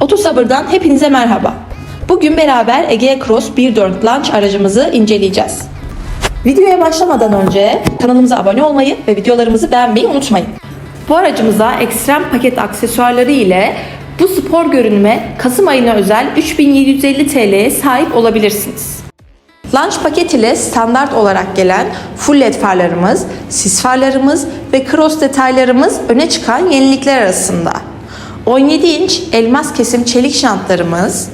Otosabır'dan hepinize merhaba. Bugün beraber Egea Cross 1.4 Launch aracımızı inceleyeceğiz. Videoya başlamadan önce kanalımıza abone olmayı ve videolarımızı beğenmeyi unutmayın. Bu aracımıza ekstrem paket aksesuarları ile bu spor görünüme Kasım ayına özel 3750 TL'ye sahip olabilirsiniz. Launch paket ile standart olarak gelen full led farlarımız, sis farlarımız ve cross detaylarımız öne çıkan yenilikler arasında. 17 inç elmas kesim çelik jantlarımız,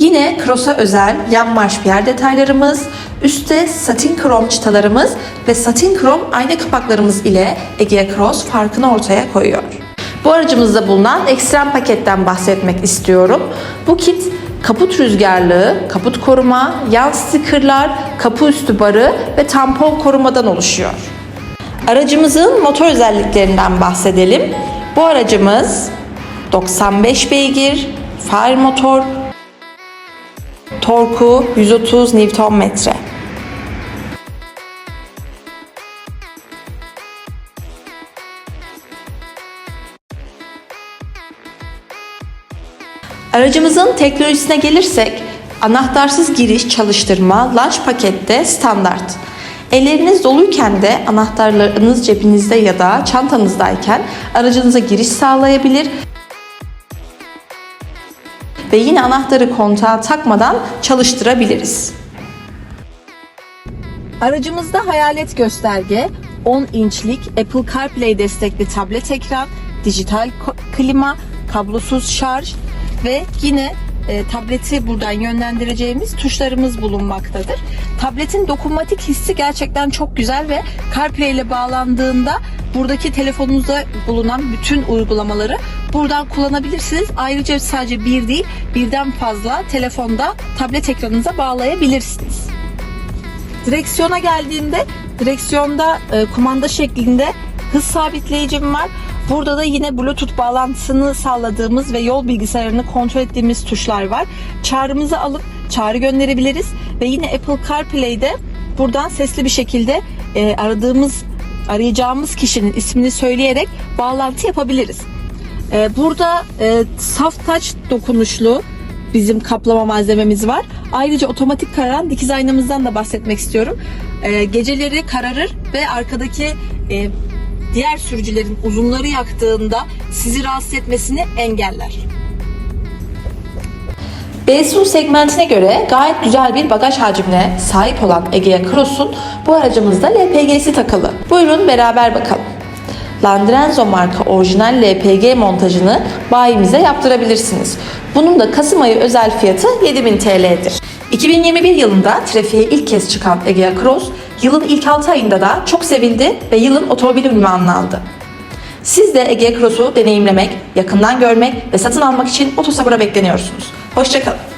Yine Cross'a özel yan marş piyer detaylarımız, üstte satin krom çıtalarımız ve satin krom ayna kapaklarımız ile Egea Cross farkını ortaya koyuyor. Bu aracımızda bulunan ekstrem paketten bahsetmek istiyorum. Bu kit kaput rüzgarlığı, kaput koruma, yan stikerler, kapı üstü barı ve tampon korumadan oluşuyor. Aracımızın motor özelliklerinden bahsedelim. Bu aracımız 95 beygir, far motor, Torku 130 Nm. Aracımızın teknolojisine gelirsek anahtarsız giriş çalıştırma launch pakette standart. Elleriniz doluyken de anahtarlarınız cebinizde ya da çantanızdayken aracınıza giriş sağlayabilir ve yine anahtarı kontağa takmadan çalıştırabiliriz. Aracımızda hayalet gösterge, 10 inçlik Apple CarPlay destekli tablet ekran, dijital klima, kablosuz şarj ve yine e, tableti buradan yönlendireceğimiz tuşlarımız bulunmaktadır. Tabletin dokunmatik hissi gerçekten çok güzel ve CarPlay ile bağlandığında buradaki telefonunuzda bulunan bütün uygulamaları buradan kullanabilirsiniz. Ayrıca sadece bir değil birden fazla telefonda tablet ekranınıza bağlayabilirsiniz. Direksiyona geldiğimde direksiyonda e, kumanda şeklinde hız sabitleyicim var. Burada da yine Bluetooth bağlantısını sağladığımız ve yol bilgisayarını kontrol ettiğimiz tuşlar var. Çağrımızı alıp çağrı gönderebiliriz ve yine Apple CarPlay'de buradan sesli bir şekilde e, aradığımız arayacağımız kişinin ismini söyleyerek bağlantı yapabiliriz. E, burada e, soft touch dokunuşlu bizim kaplama malzememiz var. Ayrıca otomatik kararan dikiz aynamızdan da bahsetmek istiyorum. Ee, geceleri kararır ve arkadaki e, diğer sürücülerin uzunları yaktığında sizi rahatsız etmesini engeller. BSU segmentine göre gayet güzel bir bagaj hacmine sahip olan Egea Cross'un bu aracımızda LPG'si takılı. Buyurun beraber bakalım. Landrenzo marka orijinal LPG montajını bayimize yaptırabilirsiniz. Bunun da Kasım ayı özel fiyatı 7000 TL'dir. 2021 yılında trafiğe ilk kez çıkan Egea Cross, yılın ilk 6 ayında da çok sevildi ve yılın otomobili ünvanını aldı. Siz de Egea Cross'u deneyimlemek, yakından görmek ve satın almak için Otosabır'a bekleniyorsunuz. Hoşçakalın.